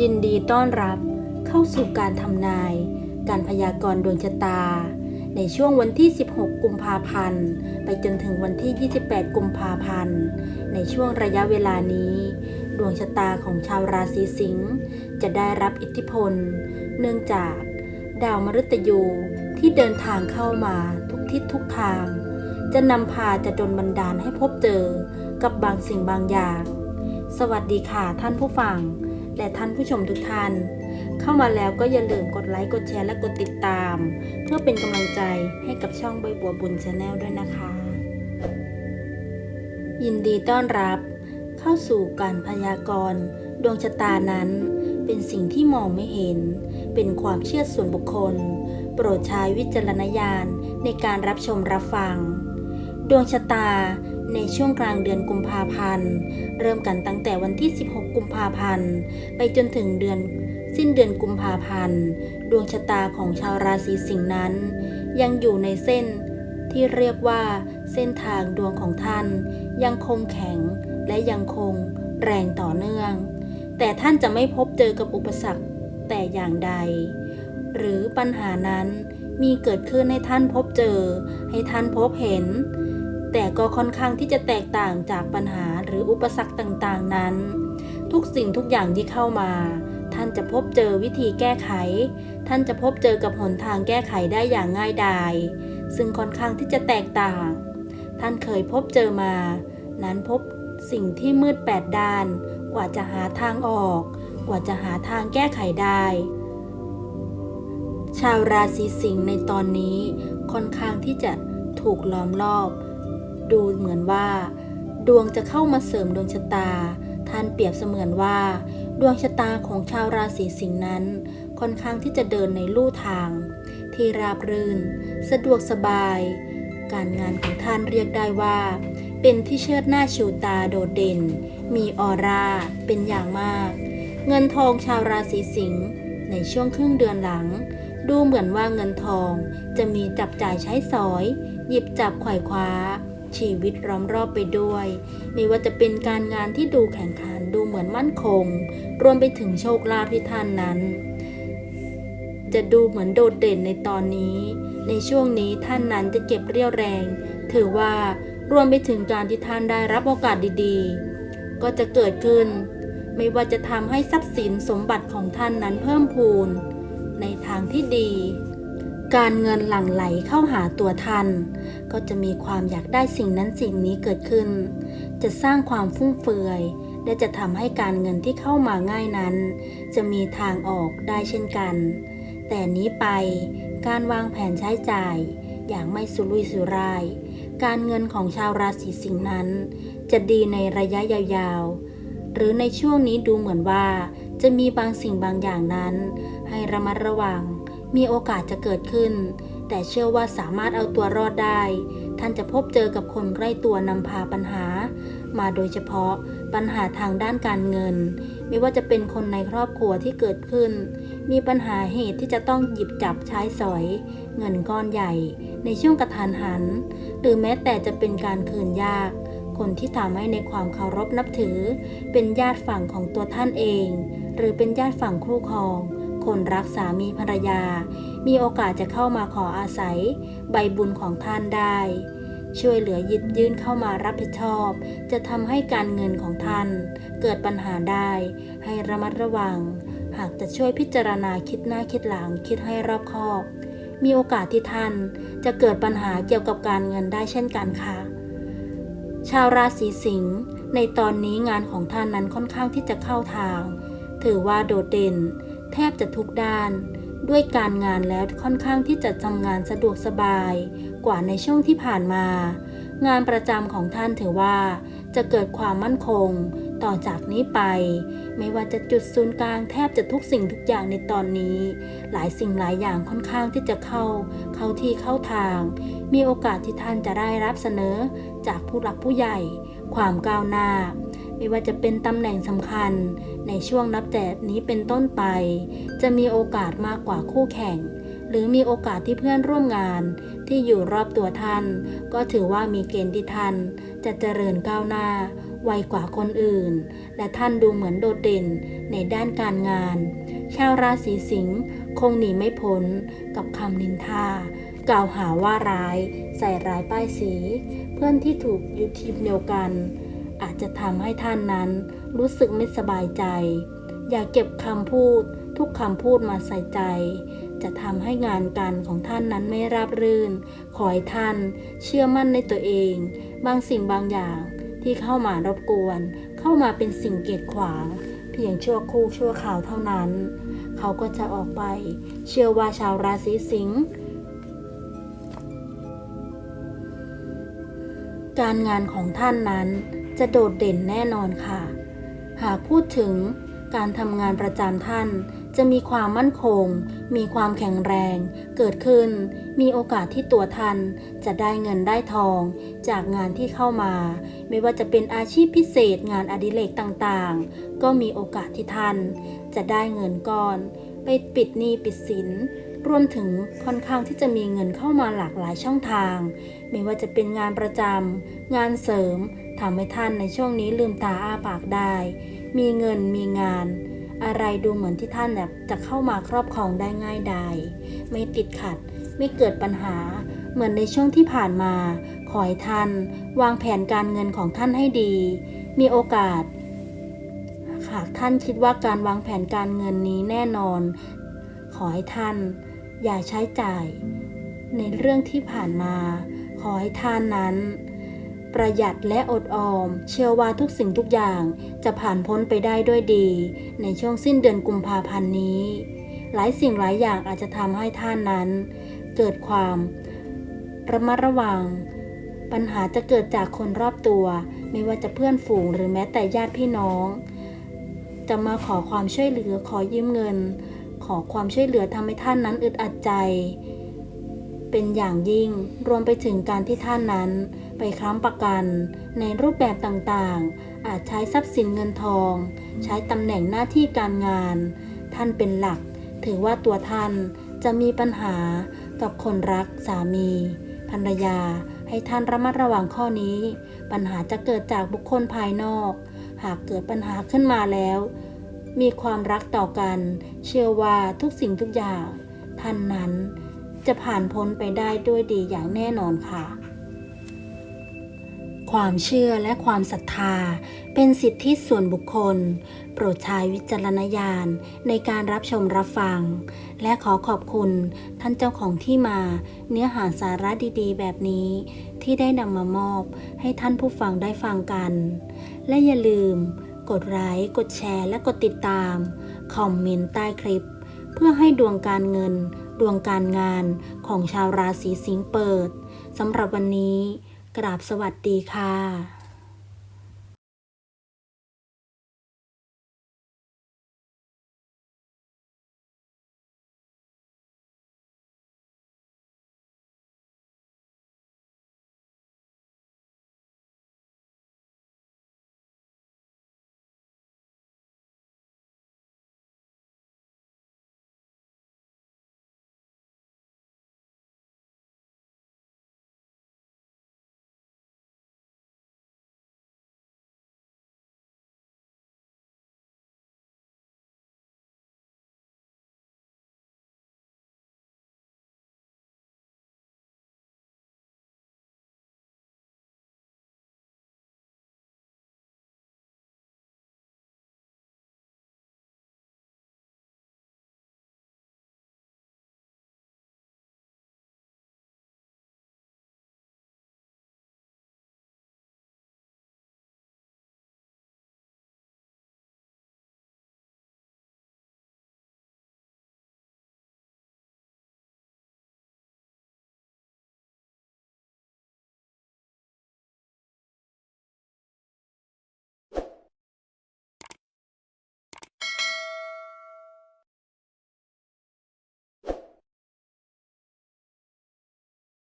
ยินดีต้อนรับเข้าสู่การทำนาย การพยากรณ์ดวงชะตา ในช่วงวันที่ 16 กุมภาพันธ์ ไปจนถึงวันที่ 28 กุมภาพันธ์ ในช่วงระยะเวลานี้ ดวงชะตาของชาวราศีสิงห์จะได้รับอิทธิพล เนื่องจากดาวมฤตยูที่เดินทางเข้ามาทุกทิศทุกทาง จะนำพาจะดนบันดาลให้พบเจอกับบางสิ่งบางอย่าง สวัสดีค่ะท่านผู้ฟัง และท่านผู้ชมทุกท่าน เข้ามาแล้วก็อย่าลืมกดไลค์ กดแชร์ และกดติดตาม เพื่อเป็นกำลังใจให้กับช่องใบบัวบุญชาแนลด้วยนะคะ ยินดีต้อนรับ เข้าสู่การพยากรณ์ดวงชะตานั้น เป็นสิ่งที่มองไม่เห็น เป็นความเชื่อส่วนบุคคล โปรดใช้วิจารณญาณในการรับชมรับฟัง ดวงชะตา ในช่วงกลางเดือนกุมภาพันธ์ เริ่มกันตั้งแต่วันที่ 16 กุมภาพันธ์ ไปจนถึงเดือนสิ้นเดือนกุมภาพันธ์ ดวงชะตาของชาวราศีสิงห์นั้น ยังอยู่ในเส้นที่เรียกว่าเส้นทางดวงของท่าน ยังคงแข็งและยังคงแรงต่อเนื่อง แต่ท่านจะไม่พบเจอกับอุปสรรคแต่อย่างใด หรือปัญหานั้นมีเกิดขึ้นให้ท่านพบเจอ ให้ท่านพบเห็น แต่ก็ค่อนข้างที่จะแตกต่างจากปัญหาหรืออุปสรรคต่างๆนั้น ทุกสิ่งทุกอย่างที่เข้ามา ท่านจะพบเจอวิธีแก้ไข ท่านจะพบเจอกับหนทางแก้ไขได้อย่างง่ายดายซึ่งค่อนข้างที่จะแตกต่าง ท่านเคยพบเจอมา นั้นพบสิ่งที่มืดแปดด้าน กว่าจะหาทางออก กว่าจะหาทางแก้ไขได้ ชาวราศีสิงห์ในตอนนี้ค่อนข้างที่จะถูกล้อมรอบ ดูเหมือนว่า ดวงจะเข้ามาเสริมดวงชะตา ท่านเปรียบเสมือนว่า ดวงชะตาของชาวราศีสิงห์นั้น ค่อนข้างที่จะเดินในลู่ทาง ที่ราบรื่น สะดวกสบาย การงานของท่านเรียกได้ว่า เป็นที่เชิดหน้าชูตาโดดเด่น มีออร่าเป็นอย่างมาก เงินทองชาวราศีสิงห์ในช่วงครึ่งเดือนหลัง ดูเหมือนว่าเงินทองจะมีจับจ่ายใช้สอย หยิบจับไขว่คว้า ชีวิตล้อมรอบไปด้วย ไม่ว่าจะเป็นการงานที่ดูแข่งขันดูเหมือนมั่นคง รวมไปถึงโชคลาภที่ท่านนั้น จะดูเหมือนโดดเด่นในตอนนี้ ในช่วงนี้ท่านนั้นจะเก็บเรี่ยวแรง ถือว่ารวมไปถึงการที่ท่านได้รับโอกาสดีๆ ก็จะเกิดขึ้น ไม่ว่าจะทำให้ทรัพย์สินสมบัติของท่านนั้นเพิ่มพูน ในทางที่ดี การเงินหลั่งไหลเข้าหาตัวท่าน ก็จะมีความอยากได้สิ่งนั้นสิ่งนี้เกิดขึ้น จะสร้างความฟุ่มเฟือย และจะทำให้การเงินที่เข้ามาง่ายนั้น จะมีทางออกได้เช่นกัน แต่นี้ไปการวางแผนใช้จ่าย อย่างไม่สุรุ่ยสุร่าย การเงินของชาวราศีสิงห์นั้น จะดีในระยะยาวๆ หรือในช่วงนี้ดูเหมือนว่า จะมีบางสิ่งบางอย่างนั้น ให้ระมัดระวัง มีโอกาสจะเกิดขึ้น แต่เชื่อว่าสามารถเอาตัวรอดได้ ท่านจะพบเจอกับคนใกล้ตัวนำพาปัญหา มาโดยเฉพาะปัญหาทางด้านการเงิน ไม่ว่าจะเป็นคนในครอบครัวที่เกิดขึ้น มีปัญหาเหตุที่จะต้องหยิบจับใช้สอย เงินก้อนใหญ่ ในช่วงกระทันหัน หรือแม้แต่จะเป็นการคืนยากคนที่ทำให้ในความเคารพนับถือ เป็นญาติฝั่งของตัวท่านเอง หรือเป็นญาติฝั่งคู่ครอง คนรักสามีภรรยา มีโอกาสจะเข้ามาขออาศัย ใบบุญของท่านได้ ช่วยเหลือยิบยื่นเข้ามารับผิดชอบ จะทำให้การเงินของท่าน เกิดปัญหาได้ ให้ระมัดระวัง หากจะช่วยพิจารณาคิดหน้าคิดหลังคิดให้รอบคอบ มีโอกาสที่ท่านจะเกิดปัญหาเกี่ยวกับการเงินได้เช่นกันค่ะ ชาวราศีสิงห์ในตอนนี้งานของท่านนั้นค่อนข้างที่จะเข้าทาง ถือว่าโดดเด่น แทบจะทุกด้าน ด้วยการงานแล้วค่อนข้างที่จะทำงานสะดวกสบาย กว่าในช่วงที่ผ่านมา งานประจำของท่านถือว่า จะเกิดความมั่นคง ต่อจากนี้ไป ไม่ว่าจะจุดศูนย์กลางแทบจะทุกสิ่งทุกอย่างในตอนนี้ หลายสิ่งหลายอย่างค่อนข้างที่จะเข้า เข้าที่เข้าทาง มีโอกาสที่ท่านจะได้รับเสนอ จากผู้หลักผู้ใหญ่ ความก้าวหน้า ไม่ว่าจะเป็นตำแหน่งสำคัญ ในช่วงนับแต่นี้เป็นต้นไป จะมีโอกาสมากกว่าคู่แข่ง หรือมีโอกาสที่เพื่อนร่วมงาน ที่อยู่รอบตัวท่าน ก็ถือว่ามีเกณฑ์ที่ท่านจะเจริญก้าวหน้าไวกว่าคนอื่น และท่านดูเหมือนโดดเด่นในด้านการงาน ชาวราศีสิงห์คงหนีไม่พ้นกับคำนินทา กล่าวหาว่าร้าย ใส่ร้ายป้ายสี เพื่อนที่ถูกยู่ทีมเดียวกัน อาจจะทำให้ท่านนั้นรู้สึกไม่สบายใจ อย่าเก็บคำพูดทุกคำพูดมาใส่ใจ จะทำให้งานการของท่านนั้นไม่ราบรื่น ขอให้ท่านเชื่อมั่นในตัวเอง บางสิ่งบางอย่างที่เข้ามารบกวน เข้ามาเป็นสิ่งเกียดขวาง เพียงชั่วครู่ชั่วข่าวเท่านั้น เขาก็จะออกไป เชื่อว่าชาวราศีสิงห์การงานของท่านนั้น จะโดดเด่นแน่นอนค่ะ หากพูดถึงการทำงานประจำท่าน จะมีความมั่นคง มีความแข็งแรง เกิดขึ้น มีโอกาสที่ตัวท่าน จะได้เงินได้ทอง จากงานที่เข้ามา ไม่ว่าจะเป็นอาชีพพิเศษงานอดิเรกต่างๆ ก็มีโอกาสที่ท่าน จะได้เงินก้อน ไปปิดหนี้ปิดสิน รวมถึงค่อนข้างที่จะมีเงินเข้ามาหลากหลายช่องทาง ไม่ว่าจะเป็นงานประจำงานเสริมทำให้ท่านในช่วงนี้ลืมตาอ้าปากได้ มีเงินมีงาน อะไรดูเหมือนที่ท่านแบบจะเข้ามาครอบครองได้ง่ายดายไม่ติดขัด ไม่เกิดปัญหา เหมือนในช่วงที่ผ่านมา ขอให้ท่าน วางแผนการเงินของท่านให้ดี มีโอกาส หากท่านคิดว่าการวางแผนการเงินนี้แน่นอน ขอให้ท่าน อย่าใช้จ่าย ในเรื่องที่ผ่านมา ขอให้ท่านนั้น ประหยัดและอดออม เชื่อว่าทุกสิ่งทุกอย่างจะผ่านพ้นไปได้ด้วยดี ในช่วงสิ้นเดือนกุมภาพันธ์นี้ หลายสิ่งหลายอย่างอาจจะทำให้ท่านนั้น เกิดความระมัดระวัง ปัญหาจะเกิดจากคนรอบตัว ไม่ว่าจะเพื่อนฝูงหรือแม้แต่ญาติพี่น้อง จะมาขอความช่วยเหลือขอยืมเงิน อความช่วยเหลือทำให้ท่านนั้นอึดอัดใจ เป็นอย่างยิ่งรวมไปถึงการที่ท่านนั้นไปค้ำประกัน ในรูปแบบต่างๆ อาจใช้ทรัพย์สินเงินทอง ใช้ตำแหน่งหน้าที่การงาน ท่านเป็นหลัก ถือว่าตัวท่านจะมีปัญหากับคนรักสามีภรรยา ให้ท่านระมัดระวังข้อนี้ ปัญหาจะเกิดจากบุคคลภายนอก หากเกิดปัญหาขึ้นมาแล้ว มีความรักต่อกัน เชื่อว่าทุกสิ่งทุกอย่าง ท่านนั้นจะผ่านพ้นไปได้ด้วยดีอย่างแน่นอนค่ะ ความเชื่อและความศรัทธา เป็นสิทธิส่วนบุคคล โปรดใช้วิจารณญาณในการรับชมรับฟัง และขอขอบคุณท่านเจ้าของที่มา เนื้อหาสาระดีๆ แบบนี้ที่ได้นำมามอบให้ท่านผู้ฟังได้ฟังกัน และอย่าลืม กดไลค์กดแชร์ และกดติดตาม คอมเมนต์ใต้คลิป เพื่อให้ดวงการเงิน ดวงการงานของชาวราศีสิงห์เปิดสำหรับวันนี้ กราบสวัสดีค่ะ